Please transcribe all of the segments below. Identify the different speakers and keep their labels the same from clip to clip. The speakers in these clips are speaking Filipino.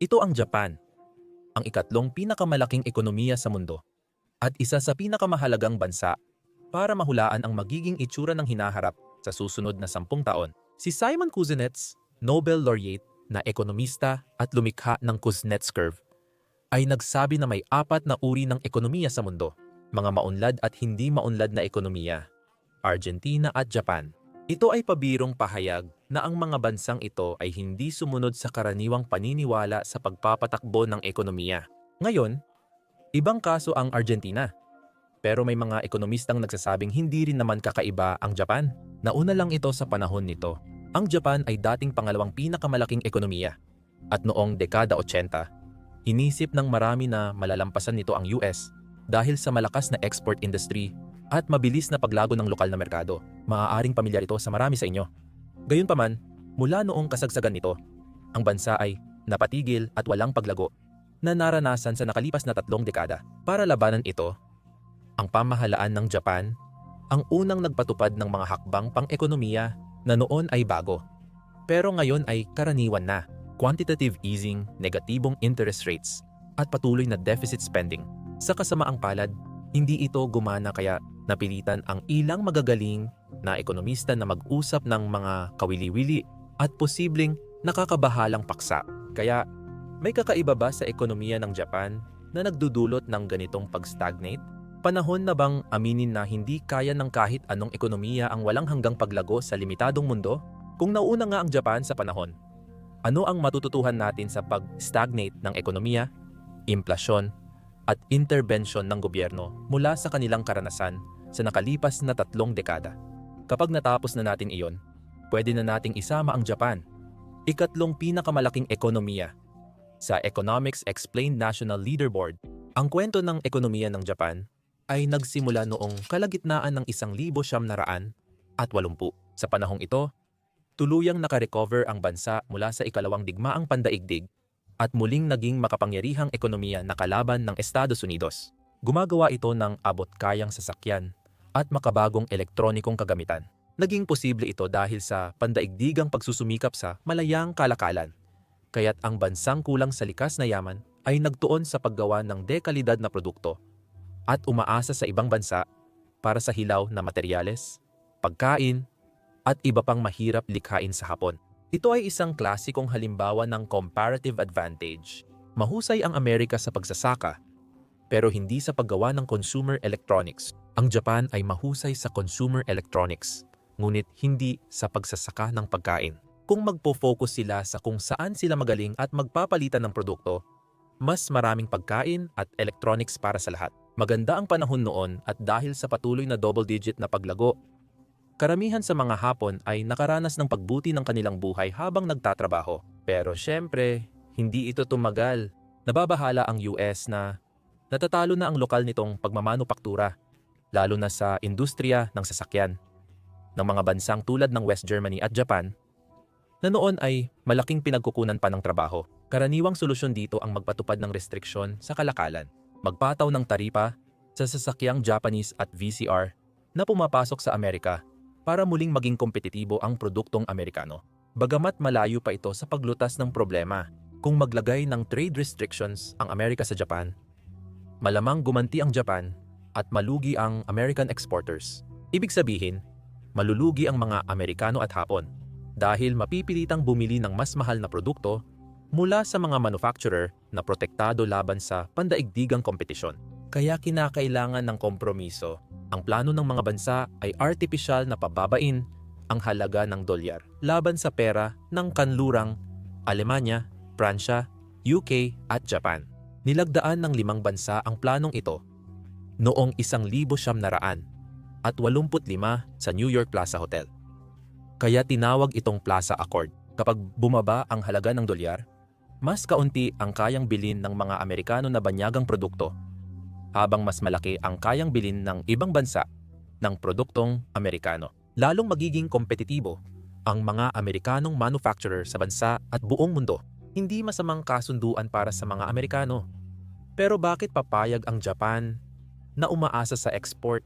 Speaker 1: Ito ang Japan, ang ikatlong pinakamalaking ekonomiya sa mundo at isa sa pinakamahalagang bansa para mahulaan ang magiging itsura ng hinaharap sa susunod na sampung taon. Si Simon Kuznets, Nobel laureate na ekonomista at lumikha ng Kuznets Curve, ay nagsabi na may apat na uri ng ekonomiya sa mundo, mga maunlad at hindi maunlad na ekonomiya, Argentina at Japan. Ito ay pabirong pahayag na ang mga bansang ito ay hindi sumunod sa karaniwang paniniwala sa pagpapatakbo ng ekonomiya. Ngayon, ibang kaso ang Argentina. Pero may mga ekonomistang nagsasabing hindi rin naman kakaiba ang Japan. Nauna lang ito sa panahon nito. Ang Japan ay dating pangalawang pinakamalaking ekonomiya. At noong dekada 80, inisip ng marami na malalampasan nito ang US dahil sa malakas na export industry at mabilis na paglago ng lokal na merkado. Maaaring pamilyar ito sa marami sa inyo. Gayunpaman, mula noong kasagsagan nito, ang bansa ay napatigil at walang paglago na naranasan sa nakalipas na tatlong dekada. Para labanan ito, ang pamahalaan ng Japan ang unang nagpatupad ng mga hakbang pang-ekonomiya na noon ay bago. Pero ngayon ay karaniwan na. Quantitative easing, negatibong interest rates, at patuloy na deficit spending. Sa kasamaang palad, hindi ito gumana kaya napilitan ang ilang magagaling na ekonomista na mag-usap ng mga kawili-wili at posibleng nakakabahalang paksa. Kaya may kakaiba ba sa ekonomiya ng Japan na nagdudulot ng ganitong pag-stagnate? Panahon na bang aminin na hindi kaya ng kahit anong ekonomiya ang walang hanggang paglago sa limitadong mundo? Kung nauna nga ang Japan sa panahon, ano ang matututuhan natin sa pag-stagnate ng ekonomiya, implasyon, at intervention ng gobyerno mula sa kanilang karanasan sa nakalipas na tatlong dekada? Kapag natapos na natin iyon, pwede na nating isama ang Japan, ikatlong pinakamalaking ekonomiya. Sa Economics Explained National Leaderboard, ang kwento ng ekonomiya ng Japan ay nagsimula noong kalagitnaan ng isang libo siyam na raan at walumpu. Sa panahong ito, tuluyang nakarecover ang bansa mula sa ikalawang digmaang pandaigdig at muling naging makapangyarihang ekonomiya na kalaban ng Estados Unidos. Gumagawa ito ng abot-kayang sasakyan at makabagong elektronikong kagamitan. Naging posible ito dahil sa pandaigdigang pagsusumikap sa malayang kalakalan. Kaya't ang bansang kulang sa likas na yaman ay nagtuon sa paggawa ng dekalidad na produkto at umaasa sa ibang bansa para sa hilaw na materyales, pagkain, at iba pang mahirap likhain sa hapon. Ito ay isang klasikong halimbawa ng comparative advantage. Mahusay ang Amerika sa pagsasaka, pero hindi sa paggawa ng consumer electronics. Ang Japan ay mahusay sa consumer electronics, ngunit hindi sa pagsasaka ng pagkain. Kung magpo-focus sila sa kung saan sila magaling at magpapalitan ng produkto, mas maraming pagkain at electronics para sa lahat. Maganda ang panahon noon at dahil sa patuloy na double-digit na paglago, karamihan sa mga Hapon ay nakaranas ng pagbuti ng kanilang buhay habang nagtatrabaho. Pero syempre, hindi ito tumagal. Nababahala ang US na natatalo na ang lokal nitong pagmamanupaktura, lalo na sa industriya ng sasakyan ng mga bansang tulad ng West Germany at Japan na noon ay malaking pinagkukunan pa ng trabaho. Karaniwang solusyon dito ang magpatupad ng restriksyon sa kalakalan. Magpataw ng taripa sa sasakyang Japanese at VCR na pumapasok sa Amerika para muling maging kompetitibo ang produktong Amerikano. Bagamat malayo pa ito sa paglutas ng problema, kung maglagay ng trade restrictions ang Amerika sa Japan, malamang gumanti ang Japan at malugi ang American exporters. Ibig sabihin, malulugi ang mga Amerikano at Hapon dahil mapipilitang bumili ng mas mahal na produkto mula sa mga manufacturer na protektado laban sa pandaigdigang kompetisyon. Kaya kinakailangan ng kompromiso. Ang plano ng mga bansa ay artificial na pababain ang halaga ng dolyar laban sa pera ng kanlurang Alemanya, Pransya, UK at Japan. Nilagdaan ng limang bansa ang planong ito noong isang libo siyam na raan at 85 sa New York Plaza Hotel. Kaya tinawag itong Plaza Accord. Kapag bumaba ang halaga ng dolyar, mas kaunti ang kayang bilin ng mga Amerikano na banyagang produkto, habang mas malaki ang kayang bilin ng ibang bansa ng produktong Amerikano. Lalong magiging kompetitibo ang mga Amerikanong manufacturer sa bansa at buong mundo. Hindi masamang kasunduan para sa mga Amerikano. Pero bakit papayag ang Japan na umaasa sa export?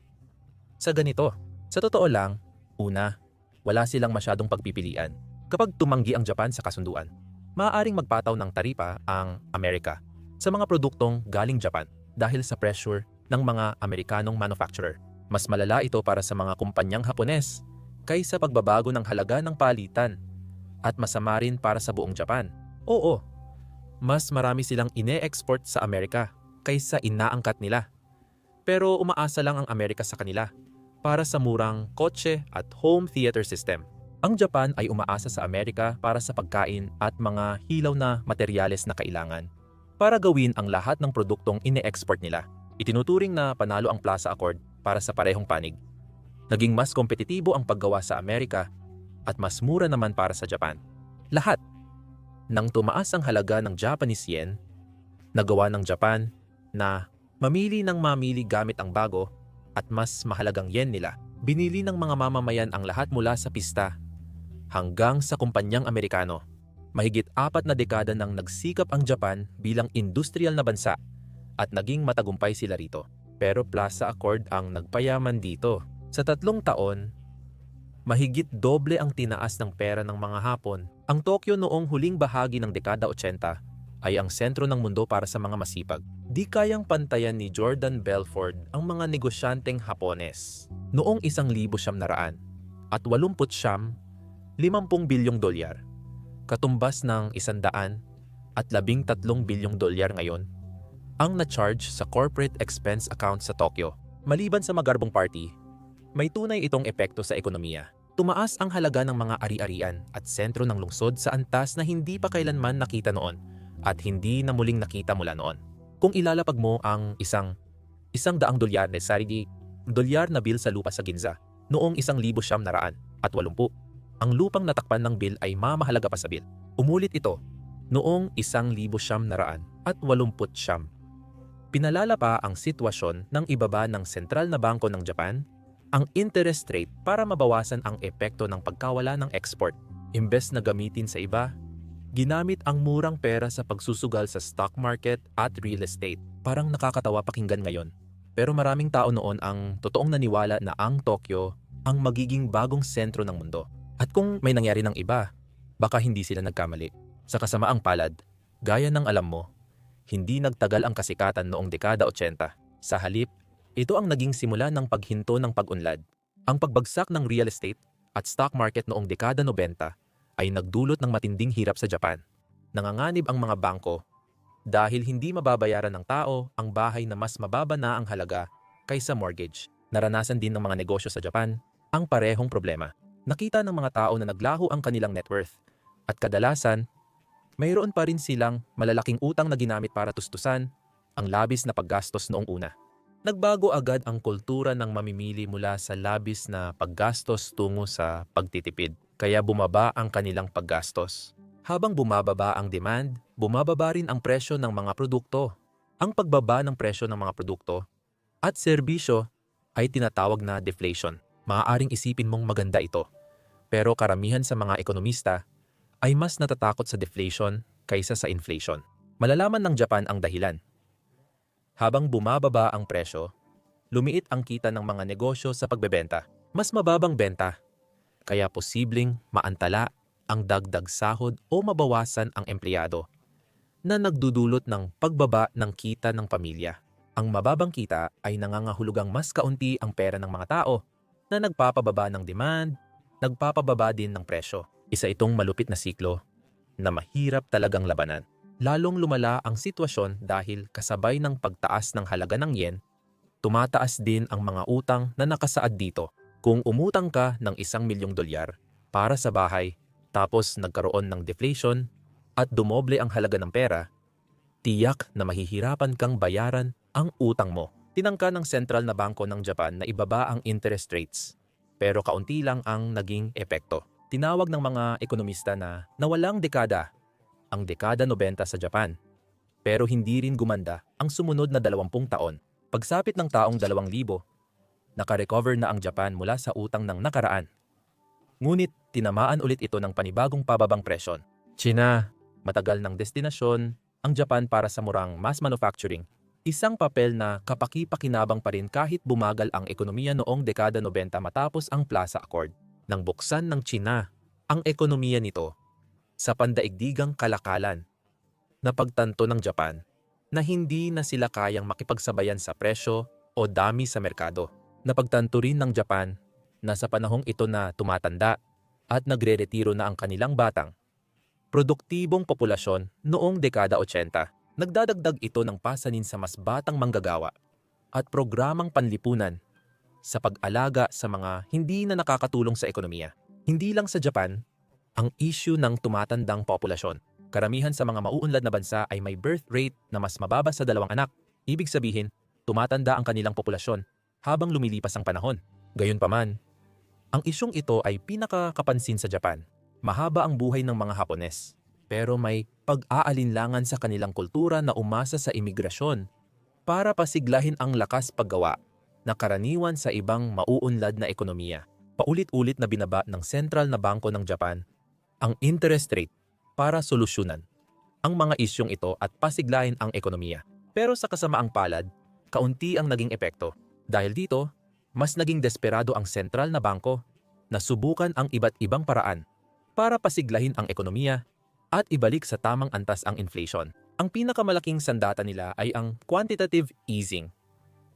Speaker 1: Sa ganito, sa totoo lang, una, wala silang masyadong pagpipilian kapag tumanggi ang Japan sa kasunduan. maaaring magpataw ng taripa ang Amerika sa mga produktong galing Japan dahil sa pressure ng mga Amerikanong manufacturer. Mas malala ito para sa mga kumpanyang Hapones kaysa pagbabago ng halaga ng palitan at masama rin para sa buong Japan. Oo, mas marami silang ine-export sa Amerika kaysa inaangkat nila. Pero umaasa lang ang Amerika sa kanila para sa murang kotse at home theater system. Ang Japan ay umaasa sa Amerika para sa pagkain at mga hilaw na materyales na kailangan para gawin ang lahat ng produktong ine-export nila. Itinuturing na panalo ang Plaza Accord para sa parehong panig. Naging mas kompetitibo ang paggawa sa Amerika at mas mura naman para sa Japan. Lahat. Nang tumaas ang halaga ng Japanese yen, nagawa ng Japan na mamili ng mamili gamit ang bago at mas mahalagang yen nila. Binili ng mga mamamayan ang lahat mula sa pista hanggang sa kumpanyang Amerikano. Mahigit apat na dekada nang nagsikap ang Japan bilang industrial na bansa at naging matagumpay sila rito. Pero Plaza Accord ang nagpayaman dito. Sa tatlong taon, mahigit doble ang tinaas ng pera ng mga Hapon. Ang Tokyo noong huling bahagi ng dekada 80 ay ang sentro ng mundo para sa mga masipag. Di kayang pantayan ni Jordan Belford ang mga negosyanteng Hapones noong isang libo siyam naraan at 80 siyam 50 bilyong dolyar, katumbas ng isandaan at 13 bilyong dolyar ngayon, ang na-charge sa corporate expense account sa Tokyo. Maliban sa magarbong party, may tunay itong epekto sa ekonomiya. Tumaas ang halaga ng mga ari-arian at sentro ng lungsod sa antas na hindi pa kailanman nakita noon at hindi na muling nakita mula noon. Kung ilalapag mo ang isang isang daang dolyar na sarili dolyar na bill sa lupa sa Ginza noong isang libo siyam naraan at walumpu ang lupang natakpan ng bill ay mamahalaga pa sa bill. Umulit ito noong isang libo siyam naraan at walumput siyam. Pinalala pa ang sitwasyon ng ibaba ng sentral na bangko ng Japan ang interest rate para mabawasan ang epekto ng pagkawala ng export. Imbes na gamitin sa iba, ginamit ang murang pera sa pagsusugal sa stock market at real estate. Parang nakakatawa pakinggan ngayon. Pero maraming tao noon ang totoong naniwala na ang Tokyo ang magiging bagong sentro ng mundo. At kung may nangyari ng iba, baka hindi sila nagkamali. Sa kasamaang palad, gaya ng alam mo, hindi nagtagal ang kasikatan noong dekada 80. Sa halip, ito ang naging simula ng paghinto ng pag-unlad. Ang pagbagsak ng real estate at stock market noong dekada 90 ay nagdulot ng matinding hirap sa Japan. Nanganganib ang mga bangko dahil hindi mababayaran ng tao ang bahay na mas mababa na ang halaga kaysa mortgage. Naranasan din ng mga negosyo sa Japan ang parehong problema nakita ng mga tao na naglaho ang kanilang net worth. At kadalasan, mayroon pa rin silang malalaking utang na ginamit para tustusan ang labis na paggastos noong una. Nagbago agad ang kultura ng mamimili mula sa labis na paggastos tungo sa pagtitipid, kaya bumaba ang kanilang paggastos. Habang bumababa ang demand, bumababa rin ang presyo ng mga produkto. Ang pagbaba ng presyo ng mga produkto at serbisyo ay tinatawag na deflation. Maaaring isipin mong maganda ito. Pero karamihan sa mga ekonomista ay mas natatakot sa deflation kaysa sa inflation. Malalaman ng Japan ang dahilan. Habang bumababa ang presyo, lumiit ang kita ng mga negosyo sa pagbebenta. Mas mababang benta, kaya posibleng maantala ang dagdag sahod o mabawasan ang empleyado na nagdudulot ng pagbaba ng kita ng pamilya. Ang mababang kita ay nangangahulugang mas kaunti ang pera ng mga tao na nagpapababa ng demand, nagpapababa din ng presyo. Isa itong malupit na siklo na mahirap talagang labanan. Lalong lumala ang sitwasyon dahil kasabay ng pagtaas ng halaga ng yen, tumataas din ang mga utang na nakasaad dito. Kung umutang ka ng isang milyong dolyar para sa bahay tapos nagkaroon ng deflation at dumoble ang halaga ng pera, tiyak na mahihirapan kang bayaran ang utang mo. Tinangka ng sentral na bangko ng Japan na ibaba ang interest rates, pero kaunti lang ang naging epekto. Tinawag ng mga ekonomista na nawalang dekada ang dekada 90 sa Japan. Pero hindi rin gumanda ang sumunod na 20 taon. Pagsapit ng taong 2000, nakarecover na ang Japan mula sa utang ng nakaraan. Ngunit tinamaan ulit ito ng panibagong pababang presyon. China, matagal ng destinasyon, ang Japan para sa murang mass manufacturing Isang papel na kapaki-pakinabang pa rin kahit bumagal ang ekonomiya noong dekada 90 matapos ang Plaza Accord. Nang buksan ng China ang ekonomiya nito, sa pandaigdigang kalakalan. Napagtanto ng Japan na hindi na sila kayang makipagsabayan sa presyo o dami sa merkado. Napagtanto rin ng Japan na sa panahong ito na tumatanda at nagre-retiro na ang kanilang batang, produktibong populasyon noong dekada 80, nagdadagdag ito ng pasanin sa mas batang manggagawa at programang panlipunan sa pag-alaga sa mga hindi na nakakatulong sa ekonomiya. Hindi lang sa Japan, ang issue ng tumatandang populasyon. Karamihan sa mga mauunlad na bansa ay may birth rate na mas mababa sa dalawang anak. Ibig sabihin, tumatanda ang kanilang populasyon habang lumilipas ang panahon. Gayunpaman, ang isyong ito ay pinakakapansin sa Japan. Mahaba ang buhay ng mga Hapones, pero may pag-aalinlangan sa kanilang kultura na umasa sa imigrasyon para pasiglahin ang lakas paggawa na karaniwan sa ibang mauunlad na ekonomiya. Paulit-ulit na binaba ng Sentral na Bangko ng Japan ang interest rate para solusyonan ang mga isyong ito at pasiglahin ang ekonomiya. Pero sa kasamaang palad, kaunti ang naging epekto. Dahil dito, mas naging desperado ang sentral na bangko na subukan ang iba't ibang paraan para pasiglahin ang ekonomiya at ibalik sa tamang antas ang inflation. Ang pinakamalaking sandata nila ay ang quantitative easing.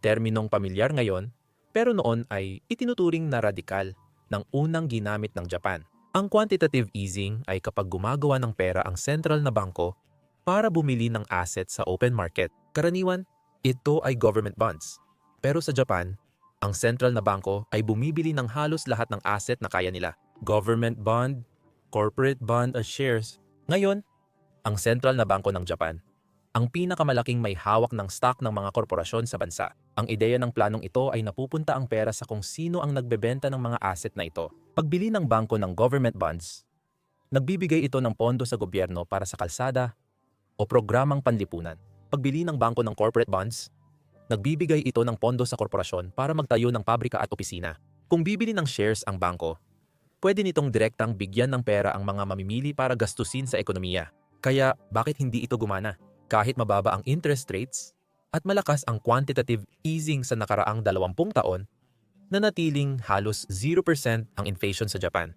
Speaker 1: Terminong pamilyar ngayon, pero noon ay itinuturing na radikal ng unang ginamit ng Japan. Ang quantitative easing ay kapag gumagawa ng pera ang sentral na bangko para bumili ng asset sa open market. Karaniwan, ito ay government bonds. Pero sa Japan, ang sentral na bangko ay bumibili ng halos lahat ng asset na kaya nila. Government bond, corporate bond at shares. Ngayon, ang sentral na bangko ng Japan, ang pinakamalaking may hawak ng stock ng mga korporasyon sa bansa. Ang ideya ng planong ito ay napupunta ang pera sa kung sino ang nagbebenta ng mga asset na ito. Pagbili ng bangko ng government bonds, nagbibigay ito ng pondo sa gobyerno para sa kalsada o programang panlipunan. Pagbili ng bangko ng corporate bonds, nagbibigay ito ng pondo sa korporasyon para magtayo ng pabrika at opisina. Kung bibili ng shares ang bangko, pwede nitong direktang bigyan ng pera ang mga mamimili para gastusin sa ekonomiya. Kaya bakit hindi ito gumana? Kahit mababa ang interest rates at malakas ang quantitative easing sa nakaraang 20 taon, nanatiling halos 0% ang inflation sa Japan.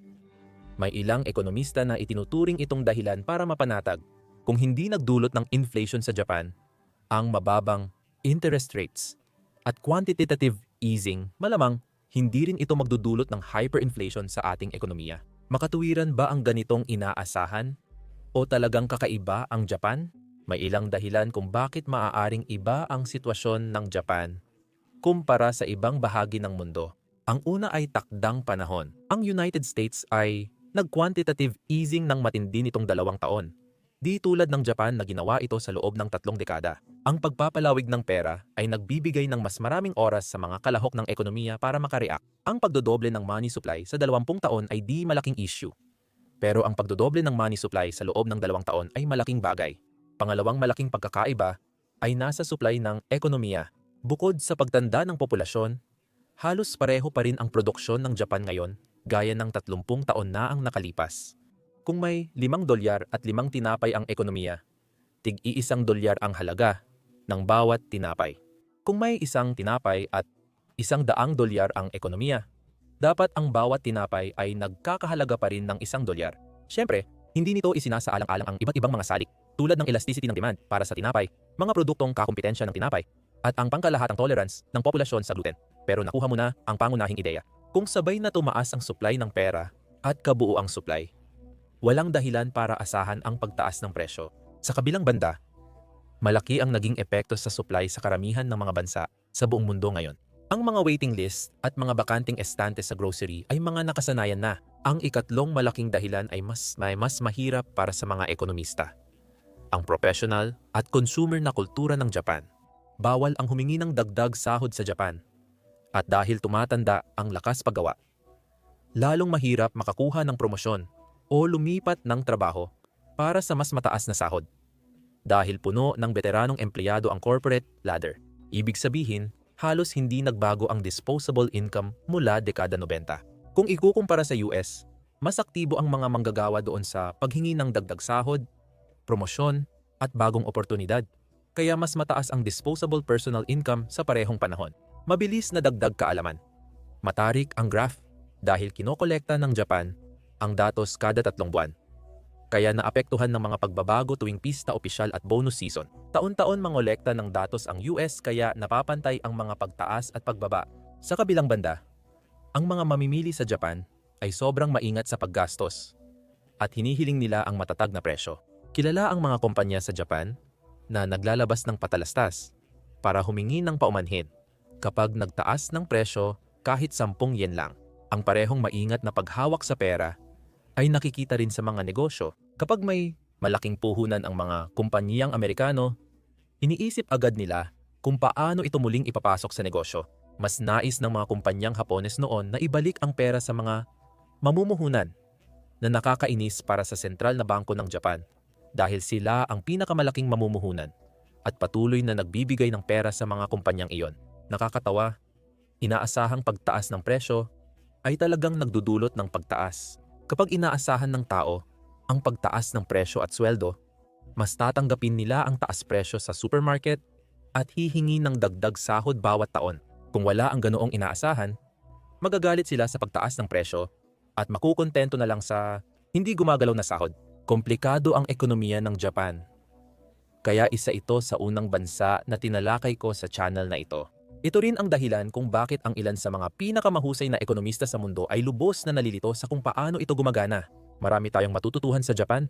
Speaker 1: May ilang ekonomista na itinuturing itong dahilan para mapanatag kung hindi nagdulot ng inflation sa Japan ang mababang interest rates at quantitative easing, malamang hindi rin ito magdudulot ng hyperinflation sa ating ekonomiya. Makatuwiran ba ang ganitong inaasahan? O talagang kakaiba ang Japan? May ilang dahilan kung bakit maaaring iba ang sitwasyon ng Japan kumpara sa ibang bahagi ng mundo. Ang una ay takdang panahon. Ang United States ay nag-quantitative easing ng matindi nitong dalawang taon. Di tulad ng Japan na ginawa ito sa loob ng tatlong dekada. Ang pagpapalawig ng pera ay nagbibigay ng mas maraming oras sa mga kalahok ng ekonomiya para makareact. Ang pagdodoble ng money supply sa 20 taon ay di malaking issue. Pero ang pagdodoble ng money supply sa loob ng dalawang taon ay malaking bagay. Pangalawang malaking pagkakaiba ay nasa supply ng ekonomiya. Bukod sa pagtanda ng populasyon, halos pareho pa rin ang produksyon ng Japan ngayon gaya ng 30 taon na ang nakalipas. Kung may 5 dolyar at 5 tinapay ang ekonomiya, tig-iisang dolyar ang halaga ng bawat tinapay. Kung may isang tinapay at isang daang dolyar ang ekonomiya, dapat ang bawat tinapay ay nagkakahalaga pa rin ng isang dolyar. Siyempre, hindi nito isinasaalang-alang ang iba't ibang mga salik tulad ng elasticity ng demand para sa tinapay, mga produktong kakumpetensya ng tinapay, at ang pangkalahatang tolerance ng populasyon sa gluten. Pero nakuha mo na ang pangunahing ideya. Kung sabay na tumaas ang supply ng pera at kabuo ang supply, walang dahilan para asahan ang pagtaas ng presyo. Sa kabilang banda, malaki ang naging epekto sa supply sa karamihan ng mga bansa sa buong mundo ngayon. Ang mga waiting list at mga bakanting estante sa grocery ay mga nakasanayan na. Ang ikatlong malaking dahilan ay mas, may mas mahirap para sa mga ekonomista. Ang professional at consumer na kultura ng Japan. Bawal ang humingi ng dagdag sahod sa Japan. At dahil tumatanda ang lakas paggawa, lalong mahirap makakuha ng promosyon o lumipat ng trabaho para sa mas mataas na sahod. Dahil puno ng veteranong empleyado ang corporate ladder. Ibig sabihin, halos hindi nagbago ang disposable income mula dekada 90. Kung ikukumpara sa US, mas aktibo ang mga manggagawa doon sa paghingi ng dagdag sahod, promosyon, at bagong oportunidad. Kaya mas mataas ang disposable personal income sa parehong panahon. Mabilis na dagdag kaalaman. Matarik ang graph dahil kinokolekta ng Japan ang datos kada tatlong buwan. kaya naapektuhan ng mga pagbabago tuwing pista opisyal at bonus season. Taon-taon mangolekta ng datos ang US kaya napapantay ang mga pagtaas at pagbaba. Sa kabilang banda, ang mga mamimili sa Japan ay sobrang maingat sa paggastos at hinihiling nila ang matatag na presyo. Kilala ang mga kumpanya sa Japan na naglalabas ng patalastas para humingi ng paumanhin kapag nagtaas ng presyo kahit 10 yen lang. Ang parehong maingat na paghawak sa pera ay nakikita rin sa mga negosyo. Kapag may malaking puhunan ang mga kumpanyang Amerikano, iniisip agad nila kung paano ito muling ipapasok sa negosyo. Mas nais ng mga kumpanyang Hapones noon na ibalik ang pera sa mga mamumuhunan na nakakainis para sa sentral na bangko ng Japan dahil sila ang pinakamalaking mamumuhunan at patuloy na nagbibigay ng pera sa mga kumpanyang iyon. Nakakatawa, inaasahang pagtaas ng presyo ay talagang nagdudulot ng pagtaas. Kapag inaasahan ng tao ang pagtaas ng presyo at sweldo, mas tatanggapin nila ang taas presyo sa supermarket at hihingi ng dagdag sahod bawat taon. Kung wala ang ganoong inaasahan, magagalit sila sa pagtaas ng presyo at makukontento na lang sa hindi gumagalaw na sahod. Komplikado ang ekonomiya ng Japan. Kaya isa ito sa unang bansa na tinalakay ko sa channel na ito. Ito rin ang dahilan kung bakit ang ilan sa mga pinakamahusay na ekonomista sa mundo ay lubos na nalilito sa kung paano ito gumagana. Marami tayong matututuhan sa Japan.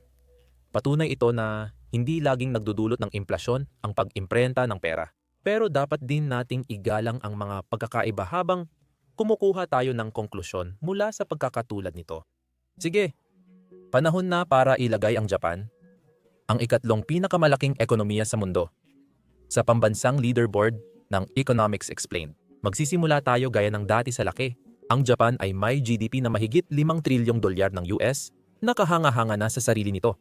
Speaker 1: Patunay ito na hindi laging nagdudulot ng implasyon ang pag-imprenta ng pera. Pero dapat din nating igalang ang mga pagkakaiba habang kumukuha tayo ng konklusyon mula sa pagkakatulad nito. Sige, panahon na para ilagay ang Japan, ang ikatlong pinakamalaking ekonomiya sa mundo, sa pambansang leaderboard ng Economics Explained. Magsisimula tayo gaya ng dati sa laki. Ang Japan ay may GDP na mahigit 5 trilyong dolyar ng US, nakahanga-hanga na sa sarili nito.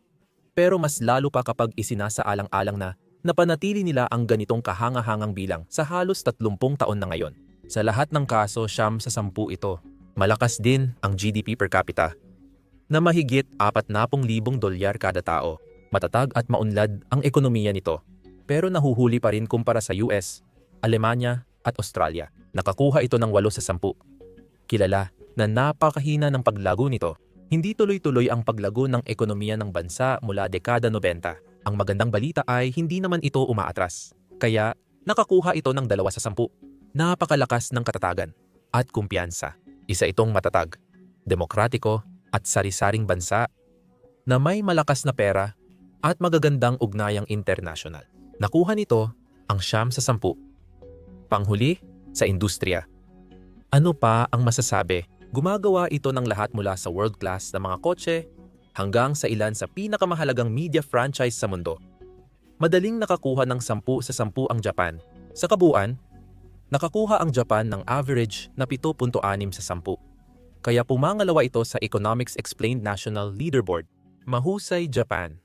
Speaker 1: Pero mas lalo pa kapag isinasaalang-alang na napanatili nila ang ganitong kahanga-hangang bilang sa halos 30 taon na ngayon. Sa lahat ng kaso, siyam sa sampu ito. Malakas din ang GDP per capita na mahigit 40,000 dolyar kada tao. Matatag at maunlad ang ekonomiya nito. Pero nahuhuli pa rin kumpara sa US, Alemanya at Australia. Nakakuha ito ng 8 sa 10. Kilala na napakahina ng paglago nito. Hindi tuloy-tuloy ang paglago ng ekonomiya ng bansa mula dekada 90. Ang magandang balita ay hindi naman ito umaatras. Kaya nakakuha ito ng 2 sa 10. Napakalakas ng katatagan at kumpiyansa. Isa itong matatag, demokratiko at sari-saring bansa na may malakas na pera at magagandang ugnayang international. Nakuha nito ang siyam sa sampu Panghuli, sa industriya. Ano pa ang masasabi? Gumagawa ito ng lahat mula sa world class na mga kotse hanggang sa ilan sa pinakamahalagang media franchise sa mundo. Madaling nakakuha ng 10 sa 10 ang Japan. Sa kabuuan, nakakuha ang Japan ng average na 7.6 sa 10. Kaya pumangalawa ito sa Economics Explained National Leaderboard. Mahusay Japan.